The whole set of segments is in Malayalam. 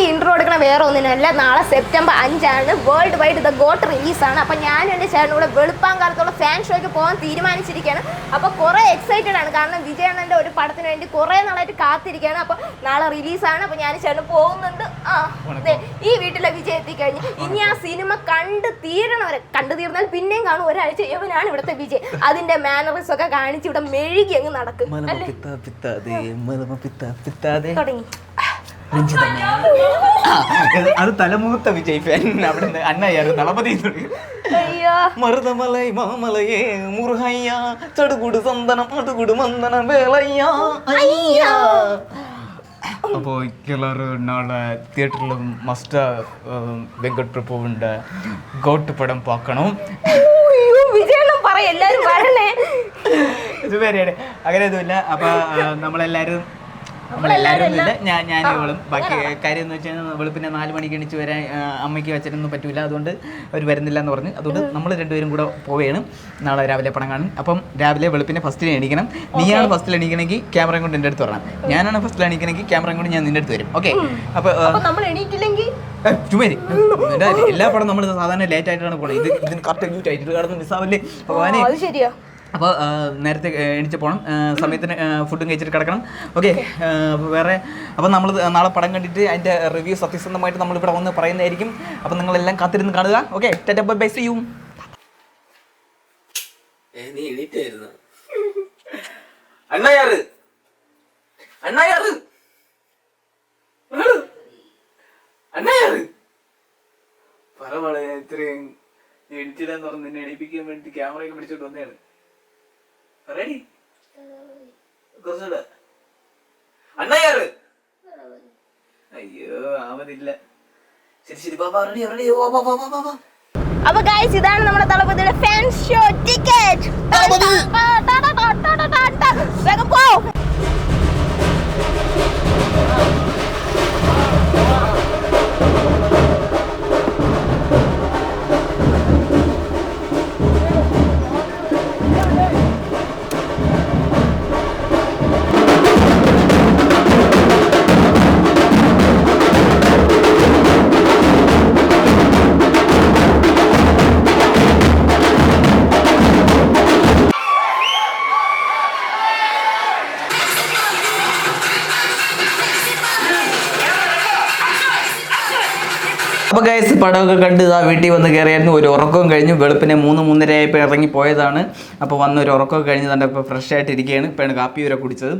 ഈ ഇൻട്രോ എടുക്കണ വേറെ ഒന്നിനല്ല നാളെ സെപ്റ്റംബർ അഞ്ചാണ്. വേൾഡ് വൈഡ് ദ ഗോട്ട് റിലീസാണ് അപ്പോൾ ഞാൻ എന്റെ ചേട്ടനും കൂടെ വെളുപ്പാങ്കാലത്തുള്ള ഫാൻ ഷോയ്ക്ക് പോകാൻ തീരുമാനിച്ചിരിക്കുകയാണ്. അപ്പോൾ കുറേ എക്സൈറ്റഡ് ആണ്. കാരണം വിജയണ്ണന്റെ ഒരു പടത്തിന് വേണ്ടി കുറേ നാളായിട്ട് കാത്തിരിക്കുകയാണ്. അപ്പോൾ നാളെ റിലീസാണ് അപ്പോൾ ഞാൻ ചേട്ടൻ പോകുന്നുണ്ട്. ആ അതെ ഈ വീട്ടിലെ വിജയ് എത്തിക്കഴിഞ്ഞ്. ഇനി ആ സിനിമ കണ്ട് തീരണവരെ കണ്ടു തീർന്നാൽ പിന്നെയും കാണും. ഒരാഴ്ച ഇവനാണ് ഇവിടുത്തെ വിജയ്. അതിന്റെ മാനറിസ് ഒക്കെ കാണിച്ച് ഇവിടെ മെഴുകി അങ്ങ് നടക്കും. തുടങ്ങി. രഞ്ജിതമ്മ അത് തലമൂത്ത വിജയ് ഫാൻ. അവിടെ അന്നയ്യാർ തളപതി മറുതമലൈ മാമലയേ മുറുഹയ്യ ചടുകുടു സന്തനം അതുകുടു മന്ദനം വേളയ്യ അപ്പോ അപ്പോൾ നാളെ തിയേറ്ററിലും ಥಿಯೇಟರ್ಲು വെങ്കട് പ്രഭുവിന്റെ ഗോട്ട് പടം പാക്കണം. വിജയൊന്നും പറ എല്ലാവരും വരണേ. ഇത് പേരാണ് അങ്ങനെ ഇതുമില്ല അപ്പൊ നമ്മളെല്ലാരും ഞാൻ ഞാൻ ഇവളും. ബാക്കി കാര്യം എന്ന് വെച്ചാൽ ഇവൾ പിന്നെ നാല് മണിക്ക് എണീച്ച് വരാൻ അമ്മയ്ക്ക് വെച്ചിട്ടൊന്നും പറ്റൂല. അതുകൊണ്ട് അവർ വരുന്നില്ല എന്ന് പറഞ്ഞു. അതുകൊണ്ട് നമ്മൾ രണ്ടുപേരും കൂടെ പോവുകയാണ് നാളെ രാവിലെ പണം കാണും. അപ്പം രാവിലെ വെളുപ്പിനെ ഫസ്റ്റിൽ എണീക്കണം. നീയാണ് ഫസ്റ്റിൽ എണീക്കണമെങ്കിൽ ക്യാമറയും കൊണ്ട് എന്റെ അടുത്ത് വരണം. ഞാനാണ് ഫസ്റ്റിൽ എണീക്കണമെങ്കിൽ ക്യാമറയും കൊണ്ട് ഞാൻ നിന്റെ അടുത്ത് വരും. ഓക്കെ. അപ്പോൾ അപ്പൊ നമ്മൾ എണീറ്റില്ലെങ്കിൽ ചുമരി എല്ലാ പടം നമ്മൾ സാധാരണ ലേറ്റ് ആയിട്ടാണ് പോകുന്നത് ഇത് ഇതിന് കറക്റ്റ് ആയിട്ട് കടന്ന് മിസ്സാവല്ലേ ഭഗവാനെ. ശരിയാ. അപ്പോൾ നേരത്തെ എണീച്ച് പോകണം സമയത്തിന് ഫുഡും കഴിച്ചിട്ട് കിടക്കണം. ഓക്കെ. അപ്പോൾ വേറെ അപ്പോൾ നമ്മൾ നാളെ പടം കണ്ടിട്ട് അതിന്റെ റിവ്യൂ സത്യസന്ധമായിട്ട് നമ്മളിവിടെ വന്ന് പറയുന്നതായിരിക്കും. അപ്പോൾ നിങ്ങളെല്ലാം കാത്തിരുന്ന് കാണുക. ഓക്കെ. ടെറ്റപ്പ് ബൈ ബൈ സി യു. നീ എണീറ്റായിരുന്നു? അണ്ണയാറ്. അണ്ണയാറ്. അണ്ണയാറ്. പറ മോളെ ഇത്രയും എഡിറ്റിടാന്ന് പറഞ്ഞ് നിന്നെ എണീപ്പിക്കാൻ വേണ്ടി ക്യാമറയൊക്കെ പിടിച്ചോണ്ട് വന്നതാണ്. റെഡി കുറച്ചുകൂടെ അണ്ണയാറ് അയ്യോ ആവതില്ല ശരി ശരി ബാബാ റെഡി റെഡി ഓ ബാ ബാ ബാ ബാ അപ്പൊ ഗൈസ് ഇതാണ് നമ്മുടെ തളപതിയുടെ ഫാൻ ഷോ ടിക്കറ്റ് വേഗം പോ അപ്പോൾ ഗൈസ് പടമൊക്കെ കണ്ട് ഇതാ വീട്ടിൽ വന്ന് കയറിയായിരുന്നു ഒരു ഉറക്കവും കഴിഞ്ഞു. വെളുപ്പിനെ മൂന്ന് മൂന്നര ആയപ്പോൾ ഇറങ്ങി പോയതാണ് അപ്പോൾ വന്ന് ഒരു ഉറക്കമൊക്കെ കഴിഞ്ഞ് തന്നെ ഇപ്പോൾ ഫ്രഷ് ആയിട്ടിരിക്കുകയാണ് ഇപ്പോഴാണ് കാപ്പി വരെ കുടിച്ചത്.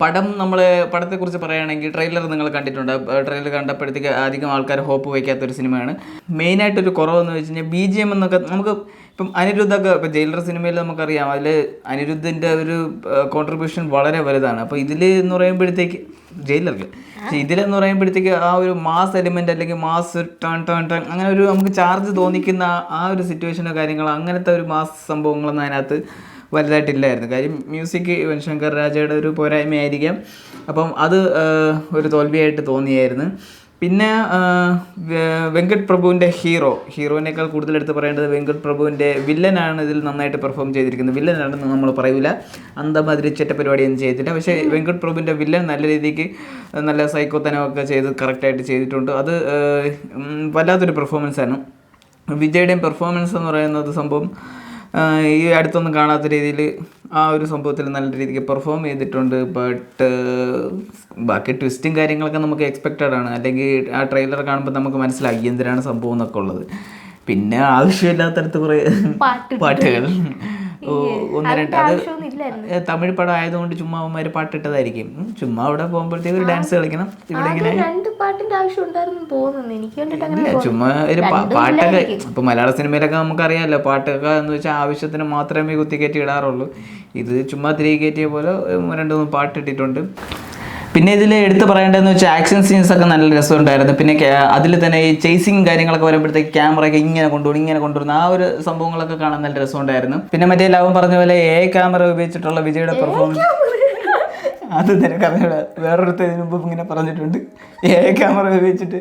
പടം നമ്മൾ പടത്തെക്കുറിച്ച് പറയുകയാണെങ്കിൽ ട്രെയിലർ നിങ്ങൾ കണ്ടിട്ടുണ്ട്. ട്രെയിലർ കണ്ടപ്പോഴത്തേക്ക് അധികം ആൾക്കാർ ഹോപ്പ് വയ്ക്കാത്തൊരു സിനിമയാണ്. മെയിനായിട്ടൊരു കുറവെന്ന് വെച്ച് കഴിഞ്ഞാൽ ബി ജി എം എന്നൊക്കെ നമുക്ക് ഇപ്പം അനിരുദ്ധൊക്കെ ഇപ്പം ജയിലർ സിനിമയിൽ നമുക്കറിയാം. അതിൽ അനിരുദ്ധിന്റെ ഒരു കോൺട്രിബ്യൂഷൻ വളരെ വലുതാണ്. അപ്പോൾ ഇതിൽ എന്ന് പറയുമ്പോഴത്തേക്ക് ജയിലറിൽ പക്ഷേ ഇതിലെന്ന് പറയുമ്പോഴത്തേക്ക് ആ ഒരു മാസ് എലിമെന്റ് അല്ലെങ്കിൽ മാസ് ടൺ ടൺ ടൺ അങ്ങനെ ഒരു നമുക്ക് ചാർജ് തോന്നിക്കുന്ന ആ- ഒരു സിറ്റുവേഷനോ കാര്യങ്ങളോ അങ്ങനത്തെ ഒരു മാസ് സംഭവങ്ങളൊന്നും അതിനകത്ത് വലുതായിട്ടില്ലായിരുന്നു. കാര്യം മ്യൂസിക് ശങ്കർ രാജയുടെ ഒരു പോരായ്മയായിരിക്കാം. അപ്പം അത് ഒരു തോൽവിയായിട്ട് തോന്നിയായിരുന്നു. പിന്നെ വെങ്കട് പ്രഭുവിന്റെ ഹീറോ. ഹീറോയിനേക്കാൾ കൂടുതൽ എടുത്ത് പറയേണ്ടത് വെങ്കട് പ്രഭുവിന്റെ വില്ലനാണ് ഇതിൽ നന്നായിട്ട് പെർഫോം ചെയ്തിരിക്കുന്നത്. വില്ലനാണെന്ന് നമ്മൾ പറയൂല. അന്തമാതിരി ചെറ്റ പരിപാടിയൊന്നും ചെയ്തിട്ടില്ല. പക്ഷേ വെങ്കട് പ്രഭുവിന്റെ വില്ലൻ നല്ല രീതിക്ക് നല്ല സൈക്കോത്തനമൊക്കെ ചെയ്ത് കറക്റ്റായിട്ട് ചെയ്തിട്ടുണ്ട്. അത് വല്ലാത്തൊരു പെർഫോമൻസ് ആണ്. വിജയുടെയും പെർഫോമൻസ് എന്ന് പറയുന്നത് സംഭവം ഈ അടുത്തൊന്നും കാണാത്ത രീതിയിൽ ആ ഒരു സംഭവത്തിൽ നല്ല രീതിക്ക് പെർഫോം ചെയ്തിട്ടുണ്ട് ബട്ട് ബാക്കി ട്വിസ്റ്റും കാര്യങ്ങളൊക്കെ നമുക്ക് എക്സ്പെക്റ്റഡ് ആണ്. അല്ലെങ്കിൽ ആ ട്രെയിലർ കാണുമ്പോൾ നമുക്ക് മനസ്സിലായി എന്തിനാണ് സംഭവം എന്നൊക്കെ ഉള്ളത്. പിന്നെ ആവശ്യമില്ലാത്തടത്ത് കുറേ പാട്ടുകൾ. ഒന്ന് രണ്ട് അത് തമിഴ് പടം ആയതുകൊണ്ട് ചുമ്മാ അവന്മാർ പാട്ടിട്ടതായിരിക്കും. ചുമ്മാ അവിടെ പോകുമ്പോഴത്തേക്ക് ഒരു ഡാൻസ് കളിക്കണം. ഇവിടെ ഇങ്ങനെ രണ്ട് പാട്ടിന്റെ ആവശ്യം ഉണ്ടായിരുന്നു തോന്നുന്നു. എനിക്ക് തോന്നുന്നു. ചുമ്മാ ഒരു പാട്ടൊക്കെ. ഇപ്പൊ മലയാള സിനിമയിലൊക്കെ നമുക്കറിയാമല്ലോ പാട്ടൊക്കെ എന്ന് വെച്ചാൽ ആവശ്യത്തിന് മാത്രമേ കുത്തിക്കയറ്റി ഇടാറുള്ളൂ. ഇത് ചുമ്മാ തിരികെ കയറ്റിയ പോലെ രണ്ട് മൂന്ന് പാട്ടിട്ടിട്ടുണ്ട്. പിന്നെ ഇതിൽ എടുത്തു പറയേണ്ടതെന്ന് വെച്ചാൽ ആക്ഷൻ സീൻസ് ഒക്കെ നല്ല രസമുണ്ടായിരുന്നു. പിന്നെ അതിൽ തന്നെ ഈ ചേസിങ് കാര്യങ്ങളൊക്കെ വരുമ്പോഴത്തേക്ക് ക്യാമറയൊക്കെ ഇങ്ങനെ കൊണ്ടുപോകും ഇങ്ങനെ കൊണ്ടുവരുന്ന ആ ഒരു സംഭവങ്ങളൊക്കെ കാണാൻ നല്ല രസമുണ്ടായിരുന്നു. പിന്നെ മറ്റേ ലാവും പറഞ്ഞ പോലെ എ ക്യാമറ ഉപയോഗിച്ചിട്ടുള്ള വിജയുടെ പെർഫോമൻസ് അത് തന്നെ അറിഞ്ഞൂടാ വേറൊരു മുമ്പ് ഇങ്ങനെ പറഞ്ഞിട്ടുണ്ട്. എ ക്യാമറ ഉപയോഗിച്ചിട്ട്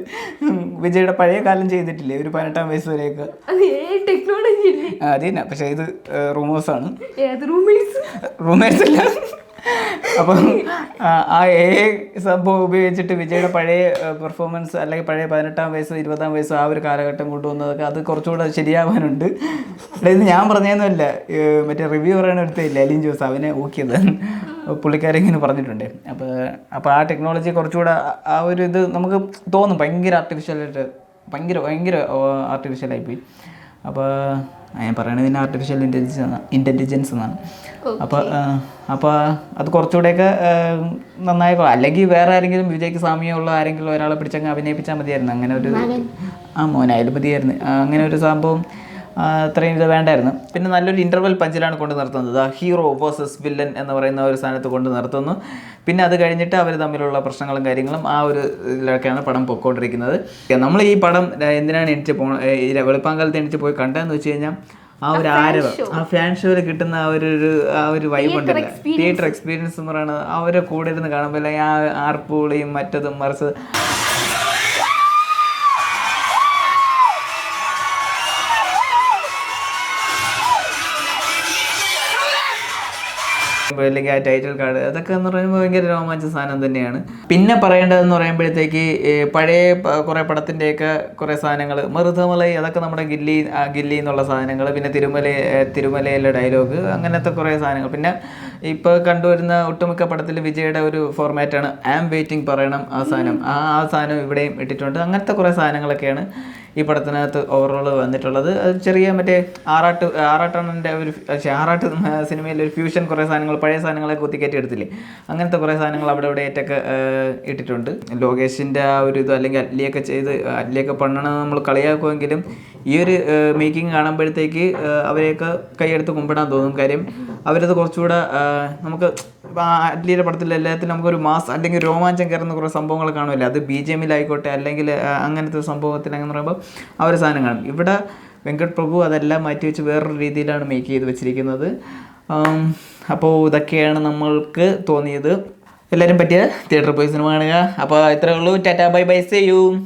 വിജയുടെ പഴയ കാലം ചെയ്തിട്ടില്ലേ? ഒരു പതിനെട്ടാം വയസ്സ് വരെയൊക്കെ. അത് ടെക്നോളജി അത് തന്നെ. പക്ഷേ ഇത് റൂമേഴ്സാണ് റൂമേഴ്സ് റൂമേഴ്സ് അല്ല. അപ്പം ആ, എ സംഭവം ഉപയോഗിച്ചിട്ട് വിജയുടെ പഴയ പെർഫോമൻസ് അല്ലെങ്കിൽ പഴയ പതിനെട്ടാം വയസ്സ് ഇരുപതാം വയസ്സ് ആ ഒരു കാലഘട്ടം കൊണ്ടുവന്നതൊക്കെ അത് കുറച്ചുകൂടെ ശരിയാവാനുണ്ട്. ഇത് ഞാൻ പറഞ്ഞതൊന്നുമല്ല. മറ്റേ റിവ്യൂ പറയണ എടുത്തില്ല അലിൻ ജോസ്? അവനെ ഊക്കിയത്. പുള്ളിക്കാരിങ്ങനെ പറഞ്ഞിട്ടുണ്ട്. അപ്പോൾ അപ്പോൾ ആ ടെക്നോളജി കുറച്ചുകൂടെ ആ- ഒരു ഇത് നമുക്ക് തോന്നും. ഭയങ്കര ആർട്ടിഫിഷ്യലായിട്ട് ഭയങ്കര ഭയങ്കര ആർട്ടിഫിഷ്യലായിപ്പോയി അപ്പോൾ ഞാൻ പറയണതിന് ആർട്ടിഫിഷ്യൽ ഇന്റലിജൻസ് ഇന്റലിജൻസ് എന്നാണ്. അപ്പോൾ അപ്പോൾ അത് കുറച്ചുകൂടെയൊക്കെ നന്നായി അല്ലെങ്കിൽ വേറെ ആരെങ്കിലും വിജയ്ക്ക് സാമ്യമുള്ള ആരെങ്കിലും ഒരാളെ പിടിച്ചങ്ങ് അഭിനയിപ്പിച്ചാൽ മതിയായിരുന്നു. അങ്ങനെ ഒരു ആ മോനായാലും മതിയായിരുന്നു. അങ്ങനെ ഒരു സംഭവം അത്രയും ഇത് വേണ്ടായിരുന്നു. പിന്നെ നല്ലൊരു ഇന്റർവെൽ പഞ്ചിലാണ് കൊണ്ട് നിർത്തുന്നത്. ആ ഹീറോ വേഴ്സസ് വില്ലൻ എന്ന് പറയുന്ന ഒരു സ്ഥാനത്ത് കൊണ്ട് നിർത്തുന്നു. പിന്നെ അത് കഴിഞ്ഞിട്ട് അവർ തമ്മിലുള്ള പ്രശ്നങ്ങളും കാര്യങ്ങളും ആ ഒരു ഇതിലൊക്കെയാണ് പടം പൊക്കോണ്ടിരിക്കുന്നത്. നമ്മൾ ഈ പടം എന്തിനാണ് എണിച്ച് പോ വെളുപ്പാങ്കാലത്ത് എണിച്ച് പോയി കണ്ടതെന്ന് വെച്ച് കഴിഞ്ഞാൽ ആ ഒരു ആരവ് ആ ഫാൻ ഷോയിൽ കിട്ടുന്ന ആ ഒരു ഒരു ആ ഒരു വൈബ് ഉണ്ടല്ലോ. തിയേറ്റർ എക്സ്പീരിയൻസ് എന്ന് പറയുന്നത് അവരെ കൂടെ ഇരുന്ന് കാണുമ്പോൾ അല്ലെങ്കിൽ ആ ആർപ്പുകളെയും മറ്റതും മറിച്ച് അല്ലെങ്കിൽ ആ ടൈറ്റിൽ കാർഡ് അതൊക്കെ എന്ന് പറയുമ്പോൾ ഭയങ്കര രോമാഞ്ച സാധനം തന്നെയാണ്. പിന്നെ പറയേണ്ടതെന്ന് പറയുമ്പോഴത്തേക്ക് പഴയ കുറേ പടത്തിന്റെയൊക്കെ കുറേ സാധനങ്ങൾ മറുതമലൈ അതൊക്കെ നമ്മുടെ ഗില്ലി ഗില്ലി എന്നുള്ള സാധനങ്ങൾ പിന്നെ തിരുമല തിരുമലയിലെ ഡയലോഗ് അങ്ങനത്തെ കുറേ സാധനങ്ങൾ. പിന്നെ ഇപ്പോൾ കണ്ടുവരുന്ന ഒട്ടുമിക്ക പടത്തിൽ വിജയുടെ ഒരു ഫോർമാറ്റാണ് ആം വെയിറ്റിംഗ് പറയണം ആ സാധനം. ആ ആ സാധനം ഇവിടെയും ഇട്ടിട്ടുണ്ട്. അങ്ങനത്തെ കുറേ സാധനങ്ങളൊക്കെയാണ്. ഈ പടത്തിനകത്ത് ഓവറോൾ വന്നിട്ടുള്ളത്. അത് ചെറിയ മറ്റേ ആറാട്ട് ആറാട്ടണ്ണന്റെ ഒരു പക്ഷേ ആറാട്ട് സിനിമയിൽ ഒരു ഫ്യൂഷൻ കുറേ സാധനങ്ങൾ പഴയ സാധനങ്ങളെ കുത്തിക്കയറ്റി എടുത്തില്ലേ? അങ്ങനത്തെ കുറേ സാധനങ്ങൾ അവിടെ ഇവിടെ ഏറ്റൊക്കെ ഇട്ടിട്ടുണ്ട്. ലോകേഷിന്റെ ആ ഒരു ഇത് അല്ലെങ്കിൽ അറ്റ്ലിയൊക്കെ ചെയ്ത് അറ്റ്ലിയൊക്കെ പണ്ണണം നമ്മൾ കളിയാക്കുമെങ്കിലും ഈ ഒരു മേക്കിംഗ് കാണുമ്പോഴത്തേക്ക് അവരെയൊക്കെ കൈയെടുത്ത് കുമ്പിടാൻ തോന്നും. കാര്യം അവരത് കുറച്ചുകൂടെ നമുക്ക് അറ്റ്ലിയുടെ പടത്തിൽ എല്ലാത്തിലും നമുക്കൊരു മാസ് അല്ലെങ്കിൽ രോമാഞ്ചം കയറുന്ന കുറേ സംഭവങ്ങൾ കാണുമല്ലോ? അത് ബി ജെ എമ്മിലായിക്കോട്ടെ അല്ലെങ്കിൽ അങ്ങനത്തെ സംഭവത്തിൽ അങ്ങനെ പറയുമ്പോൾ ആ ഒരു സാധനം കാണും. ഇവിടെ വെങ്കട് പ്രഭു അതെല്ലാം മാറ്റി വെച്ച് വേറൊരു രീതിയിലാണ് മേക്ക് ചെയ്ത് വെച്ചിരിക്കുന്നത്. അപ്പോൾ ഇതൊക്കെയാണ് നമ്മൾക്ക് തോന്നിയത്. എല്ലാവരും പറ്റിയ തിയേറ്ററിൽ പോയി സിനിമ കാണുക. അപ്പോൾ ഇത്രയേ ഉള്ളൂ. Tata bye bye. See you